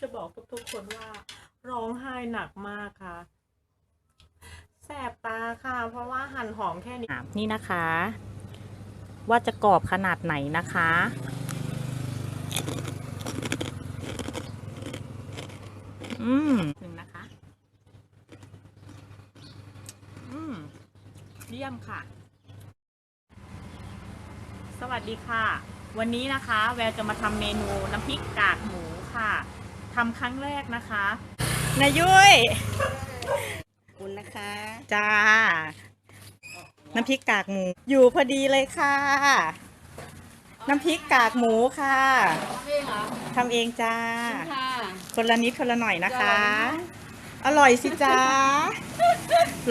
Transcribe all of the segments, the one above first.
จะบอกทุกๆคนว่า ร้องไห้หนักมากค่ะ แสบตาค่ะ เพราะว่าหั่นหอมแค่นี้นี่นะคะ ว่าจะกรอบขนาดไหนนะคะอืมหนึ่งนะคะ อืมเยี่ยมค่ะ สวัสดีค่ะ วันนี้นะคะ แววจะมาทำเมนูน้ำพริกกากหมูค่ะ ทำครั้งแรกนะคะนายุ้ยขอบคุณนะคะจ้า น้ำพริกกากหมู อยู่พอดีเลยค่ะ น้ำพริกกากหมูค่ะทำเองจ้า ค่ะคนละนิดคนละหน่อยนะคะ อร่อยสิจ้า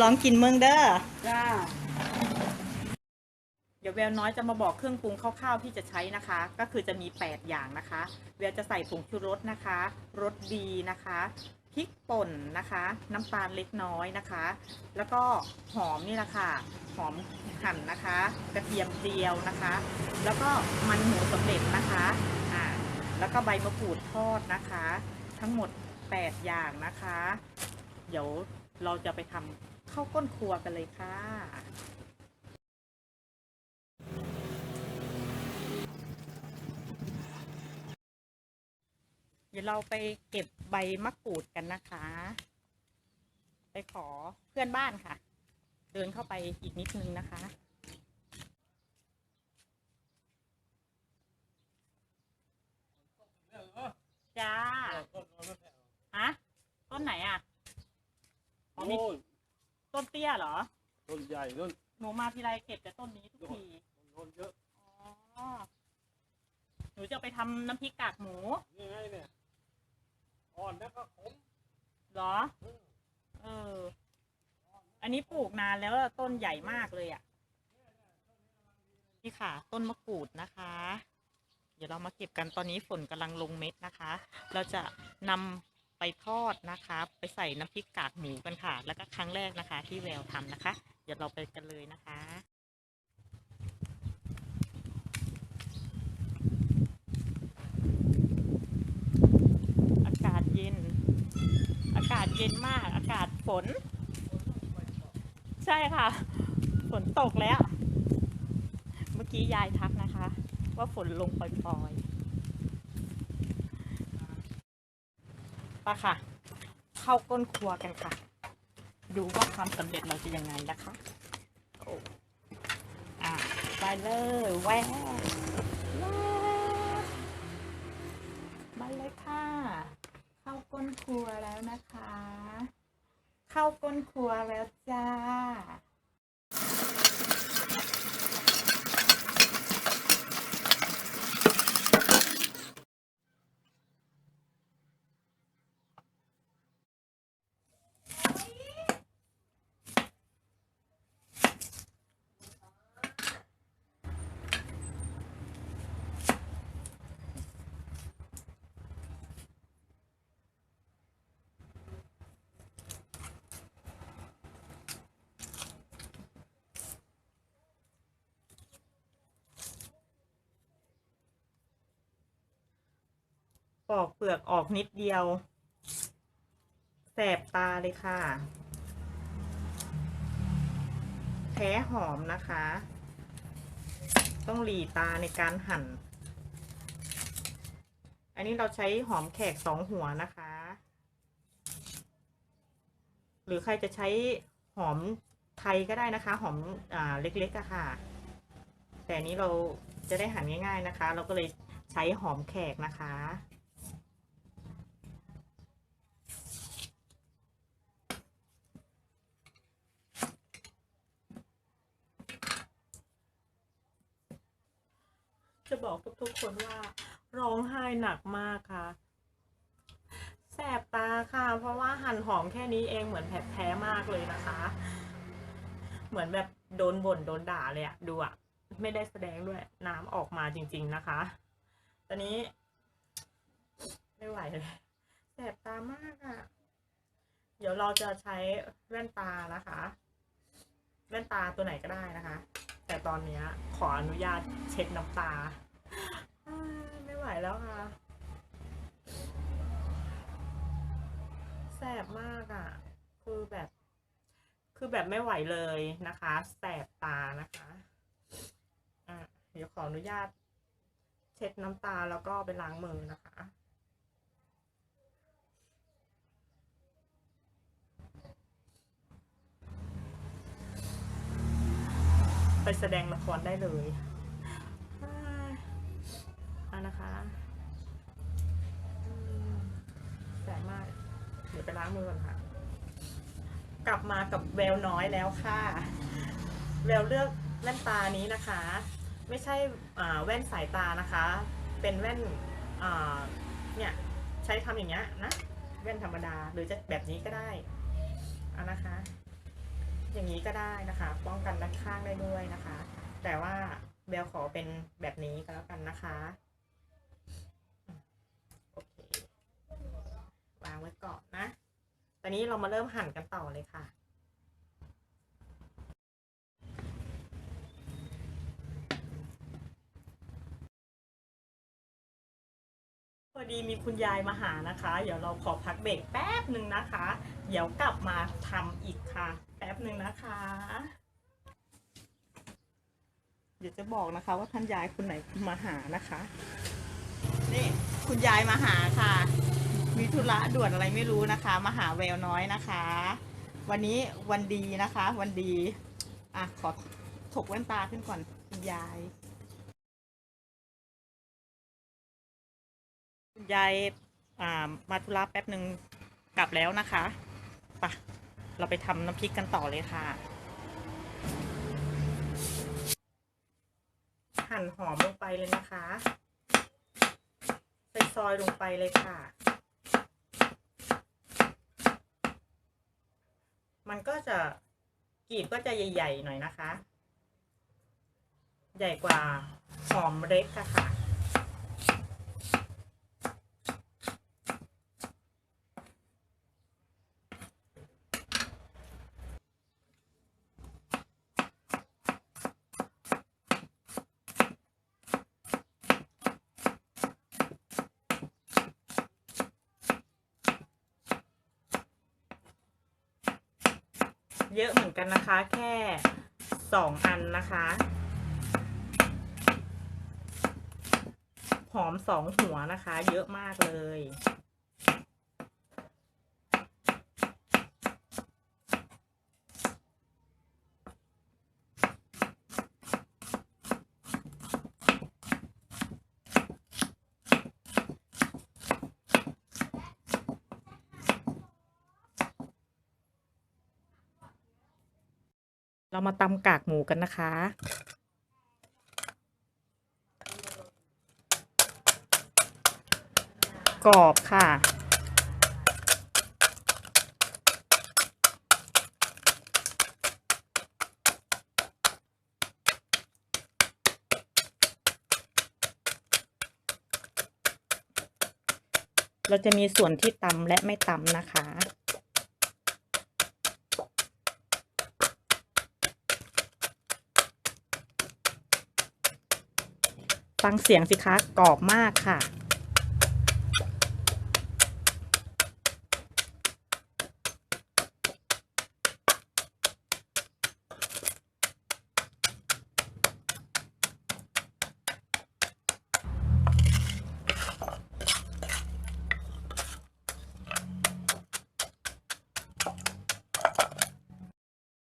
ลองกินเมืองเด้อ จ้า เดี๋ยวแววน้อยจะมาบอกเครื่องปรุงคร่าวๆที่จะใช้นะคะ ก็คือจะมี 8 อย่างนะคะ แววจะใส่ผงชูรสนะคะรสดีนะคะพริกป่นนะคะ น้ำตาลเล็กน้อยนะคะ แล้วก็หอมนี่แหละค่ะ หอมหั่นนะคะ กระเทียมเจียวนะคะ แล้วก็มันหมูสำเร็จนะคะอ่าแล้วก็ใบมะกรูดทอดนะคะ ทั้งหมด 8 อย่างนะคะ เดี๋ยวเราจะไปทำข้าวก้นครัวกันเลยค่ะ เดี๋ยวเราไปเก็บใบมะกรูดกันนะคะ ไปขอเพื่อนบ้านค่ะ เดินเข้าไปอีกนิดนึงนะคะจ้าฮะต้นไหนอะอ๋อมีโอ้ยต้นเตี้ยเหรอ ต้นใหญ่ต้นหนูมาทีไรเก็บแต่ต้นนี้ทุกทีต้นเยอะอ๋อหนูจะไปทำน้ำพริกกากหมูนี่ไงเนี่ย อ่อนแล้วก็ขมเหรอ เออ อันนี้ปลูกนานแล้วต้นใหญ่มากเลยอะ นี่ค่ะ ต้นมะกรูดนะคะ เดี๋ยวเรามาเก็บกันตอนนี้ฝนกำลังลงเม็ดนะคะ เราจะนำไปทอดนะคะ ไปใส่น้ำพริกกากหมูกันค่ะ แล้วก็ครั้งแรกนะคะ ที่แววทำนะคะ เดี๋ยวเราไปกันเลยนะคะ อากาศเย็น อากาศ เย็นมากอากาศฝน ใช่ค่ะ ฝนตกแล้ว เมื่อกี้ยายทักนะคะ ว่าฝนลงปล่อยๆไปะค่ะ เข้าก้นครัวกันค่ะ ดูว่าความสำเร็จเราจะยังไงนะคะโอ้อะไปเลยแววมาเลยค่ะ ก้นครัวแล้วนะคะ เข้าก้นครัวแล้วจ้า อกเปลือกออกนิดเดียว แสบตาเลยค่ะแท้หอมนะคะ ต้องหลีตาในการหั่น อันนี้เราใช้หอมแขกสองหัวนะคะ หรือใครจะใช้หอมไทยก็ได้นะคะ หอมอ่าเล็กๆอะค่ะ แต่อันนี้เราจะได้หั่นง่าย ๆนะคะ เราก็เลยใช้หอมแขกนะคะ จะบอก ทุกคนว่าร้องไห้หนักมากค่ะ แสบตาค่ะ เพราะว่าหั่นหอมแค่นี้เองเหมือนแผลแพ้มากเลยนะคะ เหมือนแบบโดนบ่นโดนด่าเลยอะดูอะไม่ได้แสดงด้วยน้ำออกมาจริง ๆนะคะ ตอนนี้ ไม่ไหวเลยแสบตามากอะเดี๋ยวเราจะใช้แว่นตานะคะ แว่นตาตัวไหนก็ได้นะคะ แต่ตอนเนี้ยขออนุญาตเช็ดน้ำตา ไม่ไหวแล้วค่ะ บมากอะ่ะ คือแบบ คือ แบบไม่ไหวเลยนะคะ แสบตานะคะอะเดี๋ยวขออนุญาต เช็ดน้ำตาแล้วก็ไปล้างมือนะคะไปแสดงละครได้เลยอาอะนะคะแสบมาก เดี๋ยวไปล้างมือก่อนค่ะ กลับมากับแววน้อยแล้วค่ะ แววเลือกแว่นตานี้นะคะ ไม่ใช่แว่นสายตานะคะ เป็นแว่นเนี่ยใช้ทำอย่างเงี้ยนะแว่นธรรมดาหรือจะแบบนี้ก็ได้อะนะคะ อย่างนี้ก็ได้นะคะ ป้องกันด้านข้างได้ด้วยนะคะ แต่ว่าเบลขอเป็นแบบนี้ก็แล้วกันนะคะโอเควางไว้ก่อนนะ ตอนนี้เรามาเริ่มหั่นกันต่อเลยค่ะ พอดีมีคุณยายมาหานะคะ เดี๋ยวเราขอพักเบรกแป๊บหนึ่งนะคะ เดี๋ยวกลับมาทำอีกค่ะ แป๊บหนึ่งนะคะ เดี๋ยวจะบอกนะคะว่าท่านยายคนไหนมาหานะคะ นี่คุณยายมาหาค่ะ มีธุระด่วนอะไรไม่รู้นะคะ มาหาแววน้อยนะคะ วันนี้วันดีนะคะ วันดี อะขอถกแว่นตาขึ้นก่อนคุณยายคุณยายอ่ามาธุระแป๊บหนึ่งกลับแล้วนะคะไปะเราไปทำน้ำพริกกันต่อเลยค่ะ หั่นหอมลงไปเลยนะคะ ใส่ซอยลงไปเลยค่ะ มันก็จะกีบก็จะใหญ่ ๆ หน่อยนะคะ ใหญ่กว่าหอมเล็กอะค่ะ เยอะเหมือน กันนะคะ แค่สองอันนะคะ หอมสองหัวนะคะ เยอะมากเลย เรามาตำกากหมูกันนะคะ กรอบค่ะ เราจะมีส่วนที่ตำและไม่ตำนะคะ ฟังเสียงสิคะกรอบมากค่ะ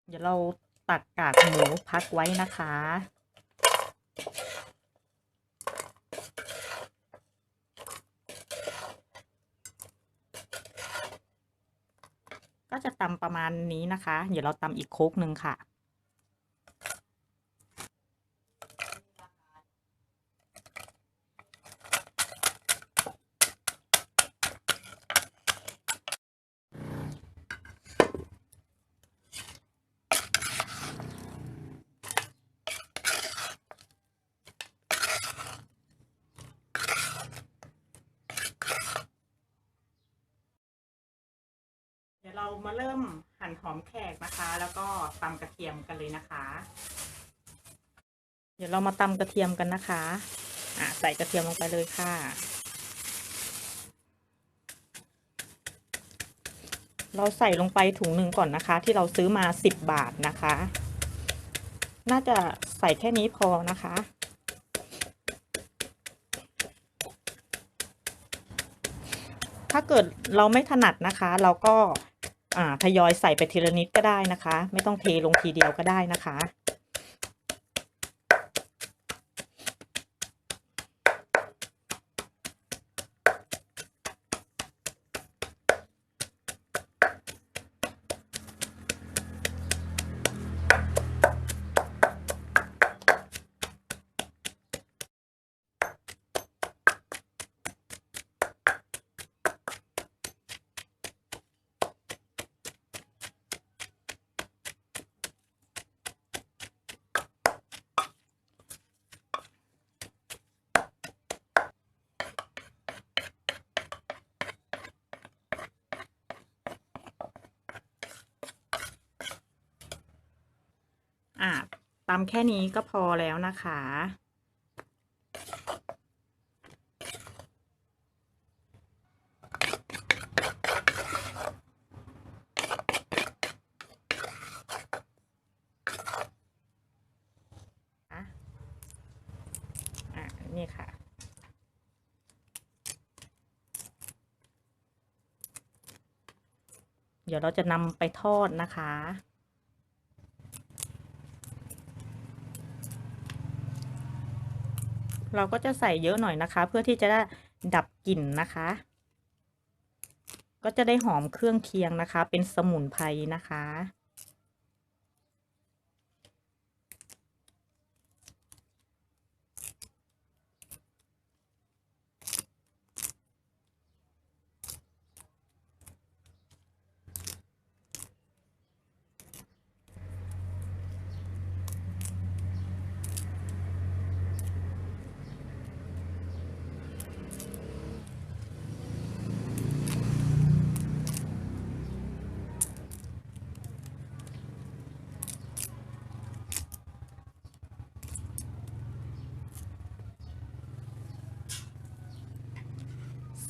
เดี๋ยวเราตักกากหมูพักไว้นะคะ ก็จะตำประมาณนี้นะคะ เดี๋ยวเราตำอีกโคกหนึ่งค่ะ เดี๋ยวเรามาเริ่มหั่นหอมแขกนะคะ แล้วก็ตำกระเทียมกันเลยนะคะ เรามาตำกระเทียมกันนะคะอะใส่กระเทียมลงไปเลยค่ะ เราใส่ลงไปถุงหนึ่งก่อนนะคะ ที่เราซื้อมา10บบาทนะคะ น่าจะใส่แค่นี้พอนะคะถ้าเกิดเราไม่ถนัดนะคะ เราก็อ่าทยอยใส่ไปทีละนิดก็ได้นะคะ ไม่ต้องเทลงทีเดียวก็ได้นะคะ ตำแค่นี้ก็พอแล้วนะคะอะนี่ค่ะเดี๋ยวเราจะนำไปทอดนะคะ เราก็จะใส่เยอะหน่อยนะคะ เพื่อที่จะได้ดับกลิ่นนะคะ ก็จะได้หอมเครื่องเคียงนะคะ เป็นสมุนไพรนะคะ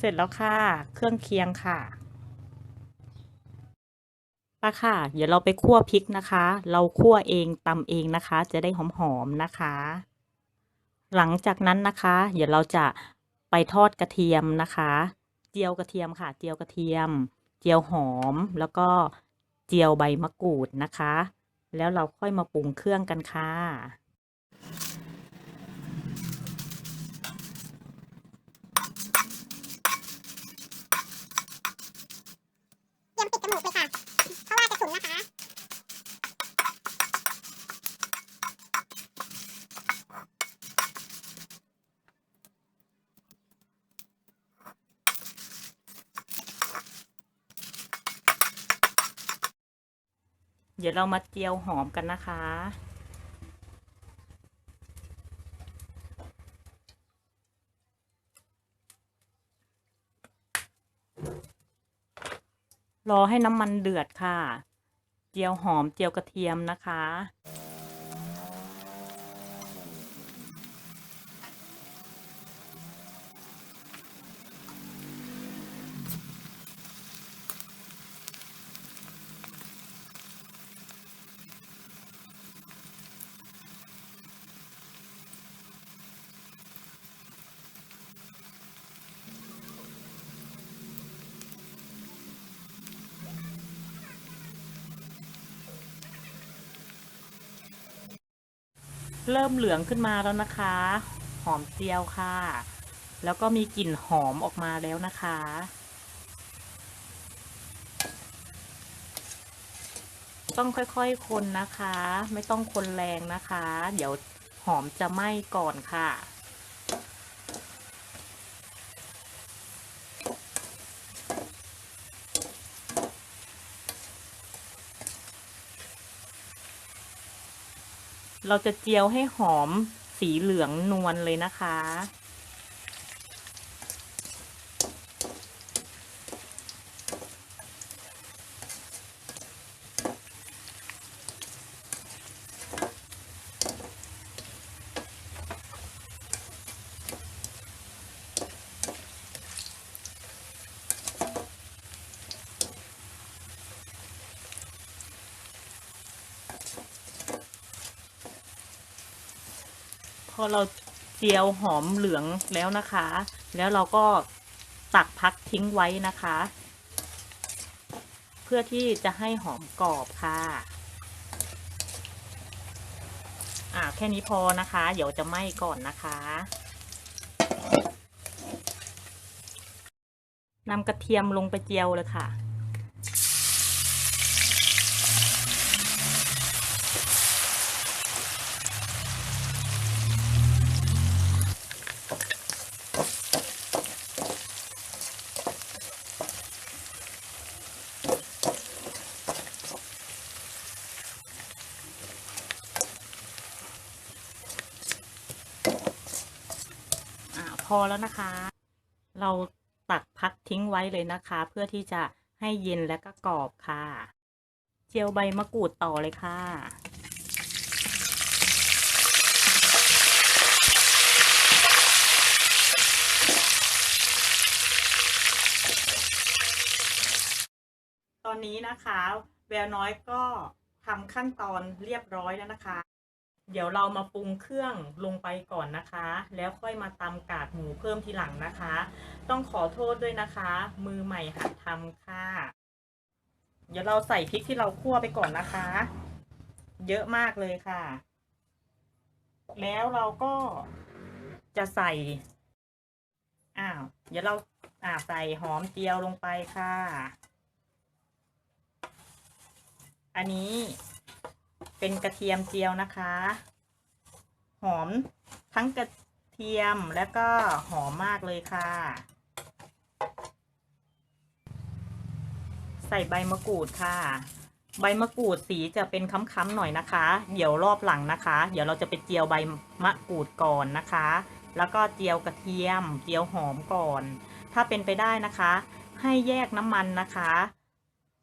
เสร็จแล้วค่ะ เครื่องเคียงค่ะปะค่ะ เดี๋ยวเราไปคั่วพริกนะคะ เราคั่วเองตำเองนะคะ จะได้หอมๆนะคะ หลังจากนั้นนะคะ เดี๋ยวเราจะไปทอดกระเทียมนะคะ เจียวกระเทียมค่ะ เจียวกระเทียม เจียวหอม แล้วก็เจียวใบมะกรูดนะคะ แล้วเราค่อยมาปรุงเครื่องกันค่ะ ดี๋ยวเรามาเจียวหอมกันนะคะ รอให้น้ำมันเดือดค่ะ เจียวหอมเจียวกระเทียมนะคะ เริ่มเหลืองขึ้นมาแล้วนะคะ หอมเจียวค่ะ แล้วก็มีกลิ่นหอมออกมาแล้วนะคะ ต้องค่อยๆคนนะคะ ไม่ต้องคนแรงนะคะ เดี๋ยวหอมจะไหม้ก่อนค่ะ เราจะเจียวให้หอมสีเหลืองนวลเลยนะคะ อเราเจียวหอมเหลืองแล้วนะคะ แล้วเราก็ตักพักทิ้งไว้นะคะ เพื่อที่จะให้หอมกรอบค่ะอ่าแค่นี้พอนะคะ เดี๋ยวจะไหม้ก่อนนะคะนำกระเทียมลงไปเจียวเลยค่ะ อ่าพอแล้วนะคะ เราตักพักทิ้งไว้เลยนะคะ เพื่อที่จะให้เย็นและก็กรอบค่ะ เจียวใบมะกรูดต่อเลยค่ะตอนนี้นะคะ แววน้อยก็ทำขั้นตอนเรียบร้อยแล้วนะคะ เดี๋ยวเรามาปรุงเครื่องลงไปก่อนนะคะ แล้วค่อยมาตำกากหมูเพิ่มทีหลังนะคะ ต้องขอโทษด้วยนะคะ มือใหม่หัดทำค่ะ เดี๋ยวเราใส่พริกที่เราคั่วไปก่อนนะคะ เยอะมากเลยค่ะ แล้วเราก็จะใส่อ้าวเดี๋ยวเราอ่าใส่หอมเจียวลงไปค่ะ อันนี้ เป็นกระเทียมเจียวนะคะ หอมทั้งกระเทียมแล้วก็หอมมากเลยค่ะ ใส่ใบมะกรูดค่ะ ใบมะกรูดสีจะเป็นค้ำๆหน่อยนะคะ เดี๋ยวรอบหลังนะคะ เดี๋ยวเราจะไปเจียวใบมะกรูดก่อนนะคะ แล้วก็เจียวกระเทียม เจียวหอมก่อน ถ้าเป็นไปได้นะคะ ให้แยกน้ำมันนะคะ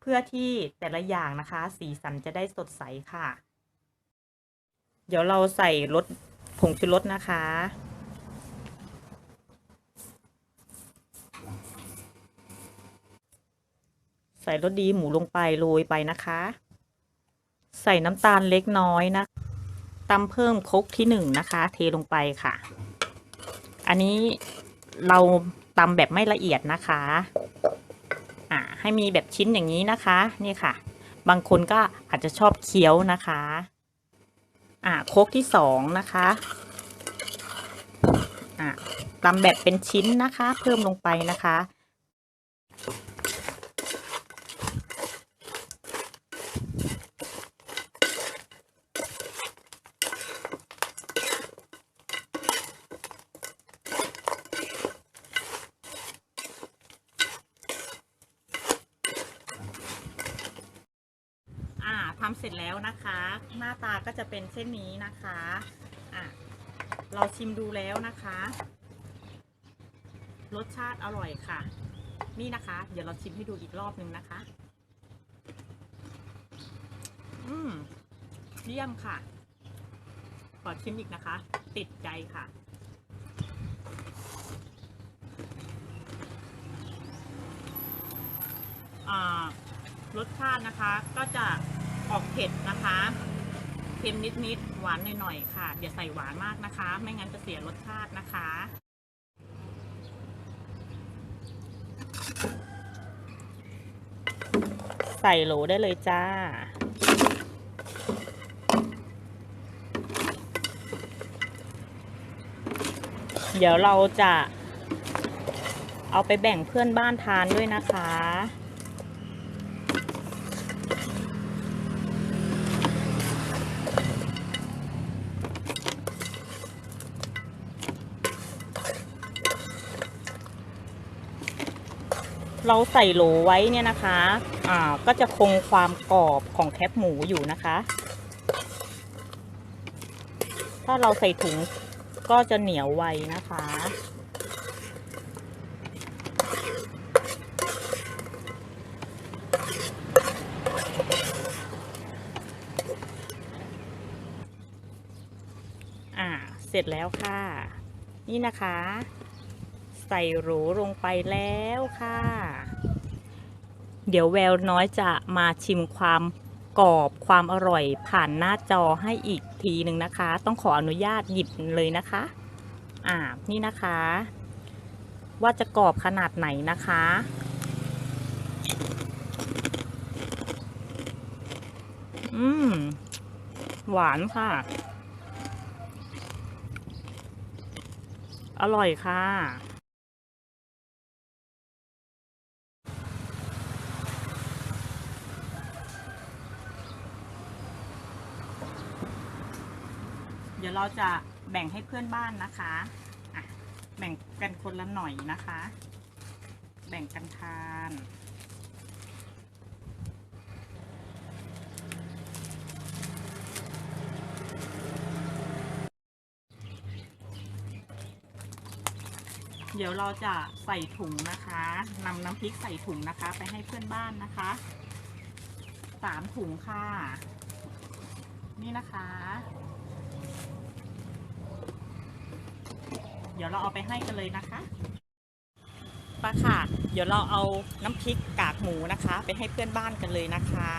เพื่อที่แต่ละอย่างนะคะ สีสันจะได้สดใสค่ะ เดี๋ยวเราใส่รสผงชูรสนะคะ ใส่รสดีหมูลงไปโรยไปนะคะ ใส่น้ำตาลเล็กน้อยนะตำเพิ่มคกที่หนึ่งนะคะ เทลงไปค่ะ อันนี้เราตำแบบไม่ละเอียดนะคะอ่าให้มีแบบชิ้นอย่างนี้นะคะ นี่ค่ะ บางคนก็อาจจะชอบเคี้ยวนะคะ อ่าโคกที่สองนะคะอ่าตำแบบเป็นชิ้นนะคะ เพิ่มลงไปนะคะ อ่าทำเสร็จแล้วนะคะ หน้าตาก็จะ เป็นเช่นนี้นะคะอะเราชิมดูแล้วนะคะ รสชาติอร่อยค่ะ นี่นะคะ เดี๋ยวเราชิมให้ดูอีกรอบหนึ่งนะคะ อืมเยี่ยมค่ะ ขอชิมอีกนะคะ ติดใจค่ะรสชาตินะคะก็จะออกเผ็ดนะคะ เค็มนิดๆหวานหน่อยๆค่ะ อย่าใส่หวานมากนะคะ ไม่งั้นจะเสียรสชาตินะคะ ใส่โหลได้เลยจ้าเดี๋ยวเราจะเอาไปแบ่งเพื่อนบ้านทานด้วยนะคะ เราใส่โหลไว้เนี่ยนะคะ อ่า ก็จะคงความกรอบของแคปหมูอยู่นะคะ ถ้าเราใส่ถุงก็จะเหนียวไวนะคะ อ่า เสร็จแล้วค่ะ นี่นะคะ ใส่โหลลงไปแล้วค่ะ เดี๋ยวแววน้อยจะมาชิมความกรอบความอร่อยผ่านหน้าจอให้อีกทีหนึ่งนะคะ ต้องขออนุญาตหยิบเลยนะคะ อ่า นี่นะคะ ว่าจะกรอบขนาดไหนนะคะ อืม หวานค่ะ อร่อยค่ะ เราจะแบ่งให้เพื่อนบ้านนะคะะแบ่งกันคนละหน่อยนะคะ แบ่งกันทานเดี๋ยวเราจะใส่ถุงนะคะนำน้ำพริกใส่ถุงนะคะ ไปให้เพื่อนบ้านนะคะสามถุงค่ะ นี่นะคะ เดี๋ยวเราเอาไปให้กันเลยนะคะปะค่ะ เดี๋ยวเราเอาน้ำพริกกากหมูนะคะ ไปให้เพื่อนบ้านกันเลยนะคะ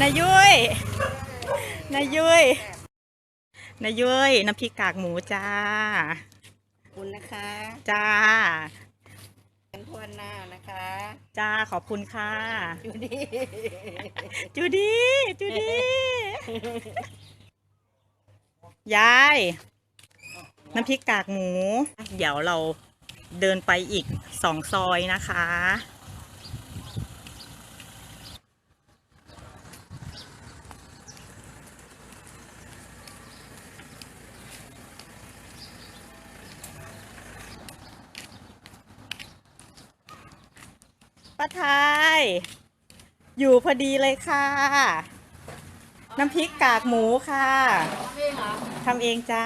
นายยุ้ยนายยุ้ยนายยุ้ยน้ำพริกกากหมูจ้าขอบคุณนะคะจ้ากันทวนหน้านะคะ จ้าขอบคุณค่ะอยู่ดีจูดีจูดี ยาย น้ำพริกกากหมู เดี๋ยวเราเดินไปอีกสองซอยนะคะ ป้าไทยอยู่พอดีเลยค่ะ น้ำพริกกากหมูค่ะ ทำเองจ้า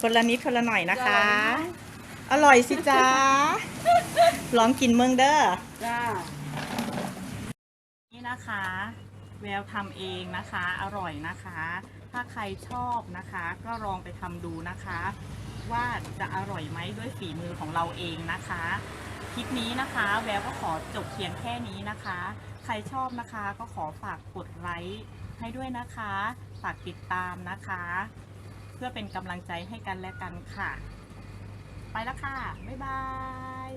คนละนิดคนละหน่อยนะคะ อร่อยสิจ้าลองกินเมืองเด้อ จ้า นี่นะคะ แววทำเองนะคะ อร่อยนะคะ ถ้าใครชอบนะคะ ก็ลองไปทำดูนะคะ ว่าจะอร่อยไหมด้วยฝีมือของเราเองนะคะคลิปนี้นะคะ แววก็ขอจบเพียงแค่นี้นะคะ ใครชอบนะคะก็ขอฝากกดไลค์ให้ด้วยนะคะ ฝากติดตามนะคะ เพื่อเป็นกำลังใจให้กันและกันค่ะ ไปแล้วค่ะ บ๊ายบาย